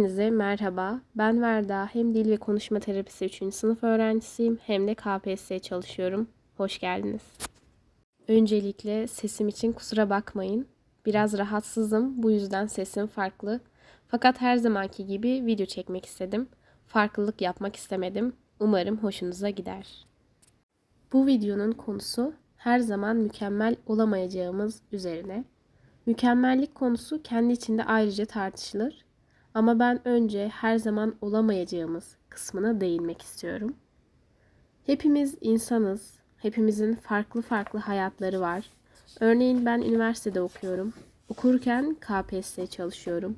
Hepinize merhaba. Ben Verda. Hem dil ve konuşma terapisi 3. sınıf öğrencisiyim hem de KPSS çalışıyorum. Hoş geldiniz. Öncelikle sesim için kusura bakmayın. Biraz rahatsızım. Bu yüzden sesim farklı. Fakat her zamanki gibi video çekmek istedim. Farklılık yapmak istemedim. Umarım hoşunuza gider. Bu videonun konusu her zaman mükemmel olamayacağımız üzerine. Mükemmellik konusu kendi içinde ayrıca tartışılır. Ama ben önce her zaman olamayacağımız kısmına değinmek istiyorum. Hepimiz insanız. Hepimizin farklı farklı hayatları var. Örneğin ben üniversitede okuyorum. Okurken KPSS çalışıyorum.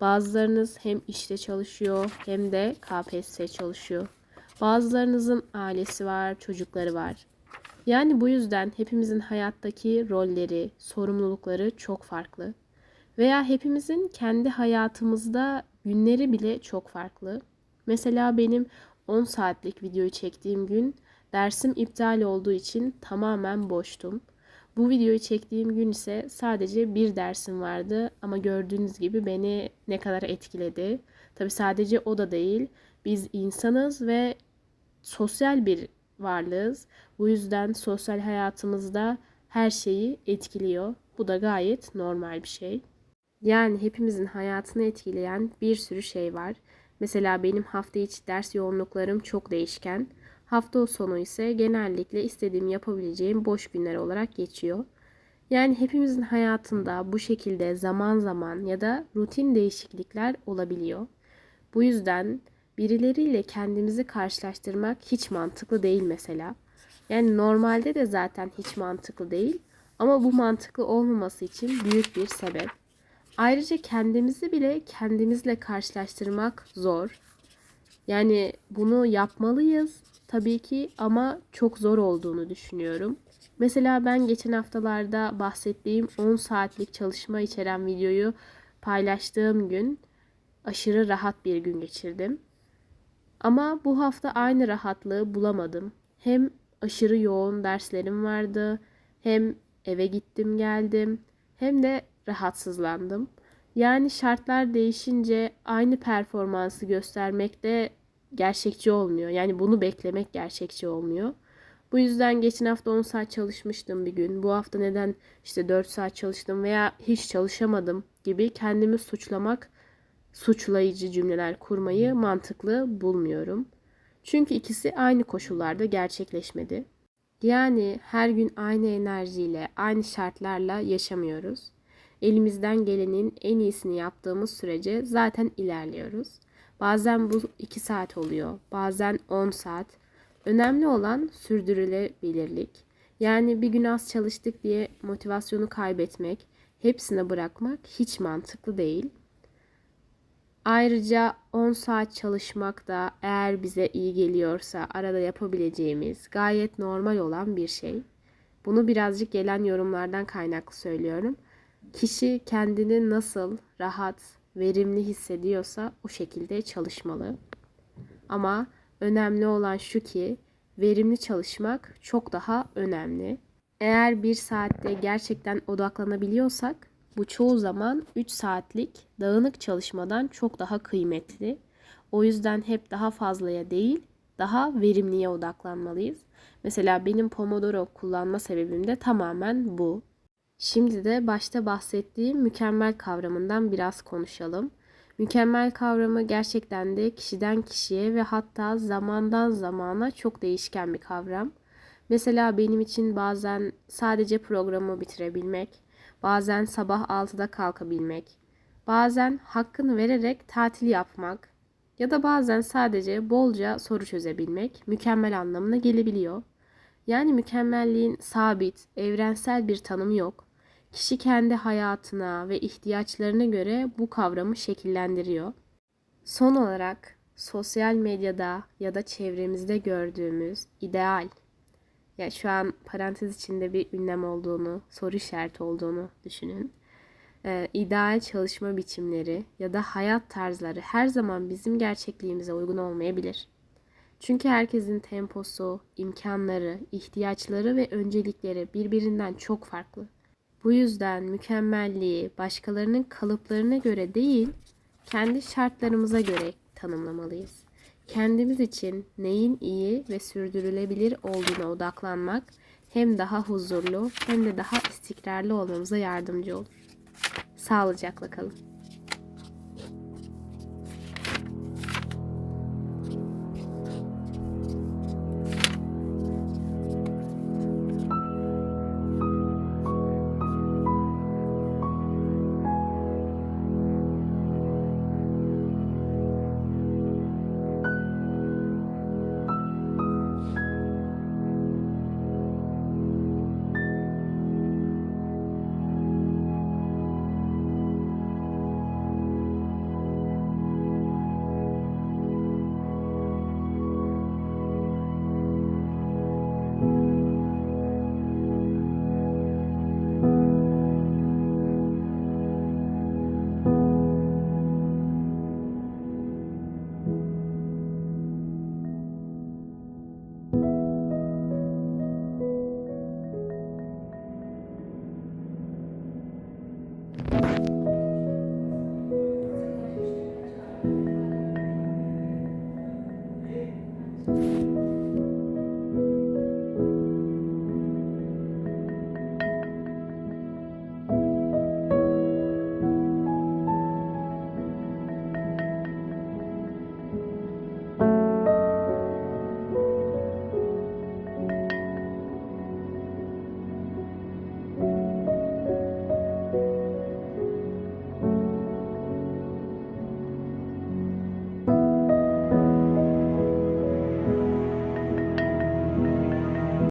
Bazılarınız hem işte çalışıyor hem de KPSS çalışıyor. Bazılarınızın ailesi var, çocukları var. Yani bu yüzden hepimizin hayattaki rolleri, sorumlulukları çok farklı. Veya hepimizin kendi hayatımızda günleri bile çok farklı. Mesela benim 10 saatlik videoyu çektiğim gün dersim iptal olduğu için tamamen boştum. Bu videoyu çektiğim gün ise sadece bir dersim vardı ama gördüğünüz gibi beni ne kadar etkiledi. Tabi sadece o da değil. Biz insanız ve sosyal bir varlığız. Bu yüzden sosyal hayatımızda her şeyi etkiliyor. Bu da gayet normal bir şey. Yani hepimizin hayatını etkileyen bir sürü şey var. Mesela benim hafta içi ders yoğunluklarım çok değişken. Hafta sonu ise genellikle istediğim yapabileceğim boş günler olarak geçiyor. Yani hepimizin hayatında bu şekilde zaman zaman ya da rutin değişiklikler olabiliyor. Bu yüzden birileriyle kendimizi karşılaştırmak hiç mantıklı değil mesela. Yani normalde de zaten hiç mantıklı değil ama bu mantıklı olmaması için büyük bir sebep. Ayrıca kendimizi bile kendimizle karşılaştırmak zor. Yani bunu yapmalıyız tabii ki ama çok zor olduğunu düşünüyorum. Mesela ben geçen haftalarda bahsettiğim 10 saatlik çalışma içeren videoyu paylaştığım gün aşırı rahat bir gün geçirdim. Ama bu hafta aynı rahatlığı bulamadım. Hem aşırı yoğun derslerim vardı, hem eve gittim geldim, hem de rahatsızlandım. Yani şartlar değişince aynı performansı göstermek de gerçekçi olmuyor. Yani bunu beklemek gerçekçi olmuyor. Bu yüzden geçen hafta 10 saat çalışmıştım bir gün. Bu hafta neden işte 4 saat çalıştım veya hiç çalışamadım gibi kendimi suçlamak, suçlayıcı cümleler kurmayı mantıklı bulmuyorum. Çünkü ikisi aynı koşullarda gerçekleşmedi. Yani her gün aynı enerjiyle, aynı şartlarla yaşamıyoruz. Elimizden gelenin en iyisini yaptığımız sürece zaten ilerliyoruz. Bazen bu 2 saat oluyor, bazen 10 saat. Önemli olan sürdürülebilirlik. Yani bir gün az çalıştık diye motivasyonu kaybetmek, hepsine bırakmak hiç mantıklı değil. Ayrıca 10 saat çalışmak da eğer bize iyi geliyorsa arada yapabileceğimiz gayet normal olan bir şey. Bunu birazcık gelen yorumlardan kaynaklı söylüyorum. Kişi kendini nasıl rahat, verimli hissediyorsa o şekilde çalışmalı. Ama önemli olan şu ki verimli çalışmak çok daha önemli. Eğer bir saatte gerçekten odaklanabiliyorsak bu çoğu zaman 3 saatlik dağınık çalışmadan çok daha kıymetli. O yüzden hep daha fazlaya değil, daha verimliye odaklanmalıyız. Mesela benim Pomodoro kullanma sebebim de tamamen bu. Şimdi de başta bahsettiğim mükemmel kavramından biraz konuşalım. Mükemmel kavramı gerçekten de kişiden kişiye ve hatta zamandan zamana çok değişken bir kavram. Mesela benim için bazen sadece programı bitirebilmek, bazen sabah 6'da kalkabilmek, bazen hakkını vererek tatil yapmak ya da bazen sadece bolca soru çözebilmek mükemmel anlamına gelebiliyor. Yani mükemmelliğin sabit, evrensel bir tanımı yok. Kişi kendi hayatına ve ihtiyaçlarına göre bu kavramı şekillendiriyor. Son olarak sosyal medyada ya da çevremizde gördüğümüz ideal ya şu an parantez içinde bir ünlem olduğunu, soru işareti olduğunu düşünün. Ee, ideal çalışma biçimleri ya da hayat tarzları her zaman bizim gerçekliğimize uygun olmayabilir. Çünkü herkesin temposu, imkanları, ihtiyaçları ve öncelikleri birbirinden çok farklı. Bu yüzden mükemmelliği başkalarının kalıplarına göre değil, kendi şartlarımıza göre tanımlamalıyız. Kendimiz için neyin iyi ve sürdürülebilir olduğuna odaklanmak hem daha huzurlu hem de daha istikrarlı olmamıza yardımcı olur. Sağlıcakla kalın.